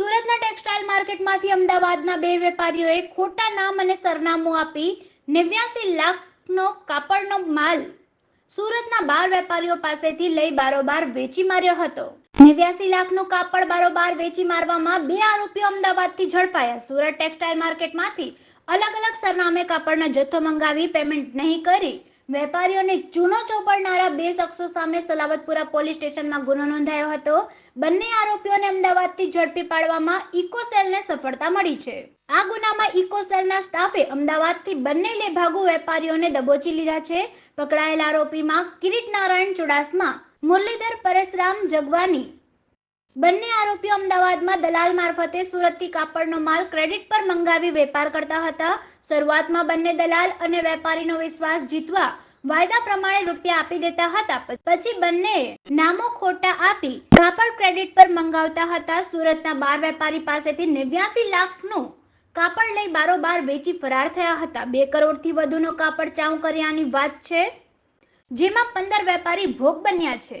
સુરતના ટેક્સટાઇલ માર્કેટમાંથી અમદાવાદના બે વેપારીઓએ ખોટા નામ અને સરનામું આપી નેવ્યાસી લાખનો કાપડનો માલ સુરતના બાર વેપારીઓ પાસેથી લઈ બારોબાર વેચી માર્યો હતો. નેવ્યાસી લાખનું કાપડ બારોબાર વેચી મારવામાં બે આરોપીઓ અમદાવાદથી ઝડપાયા. સુરત ટેક્સટાઇલ માર્કેટમાંથી અલગ અલગ સરનામે કાપડનો જથ્થો મંગાવી પેમેન્ટ નહીં કરી વેપારીઓને ચૂનો ચોપડનારા બે શખ્સો સામે સલાવતપુરા પોલીસ સ્ટેશનમાં ગુનો નોંધાયો હતો. બંને આરોપીઓને અમદાવાદથી ઝડપી પાડવામાં ઇકોસેલને સફળતા મળી છે. આ ગુનામાં ઇકોસેલના સ્ટાફે અમદાવાદથી બંને લેભાગુ વેપારીઓને દબોચી લીધા છે. પકડાયેલ આરોપીમાં કિરીટ નારાયણ ચુડાસમા, મુરલીધર પરેશરામ જગવાની બંને આરોપીઓ અમદાવાદમાં દલાલ મારફતે સુરતથી કાપડનો માલ ક્રેડિટ પર મંગાવી વેપાર કરતા હતા. શરૂઆતમાં બંને દલાલ અને વેપારીનો વિશ્વાસ જીતવા વાયદા પ્રમાણે રૂપિયા આપી દેતા હતા. પછી બંને નામો ખોટા આપી કાપડ ક્રેડિટ પર મંગાવતા હતા. સુરતના બાર વેપારી પાસેથી નેવ્યાસી લાખનું કાપડ લઈ બારોબાર વેચી ફરાર થયા હતા. બે કરોડથી વધુનો કાપડ ચાઉ કર્યાની વાત છે, જેમાં પંદર વેપારી ભોગ બન્યા છે.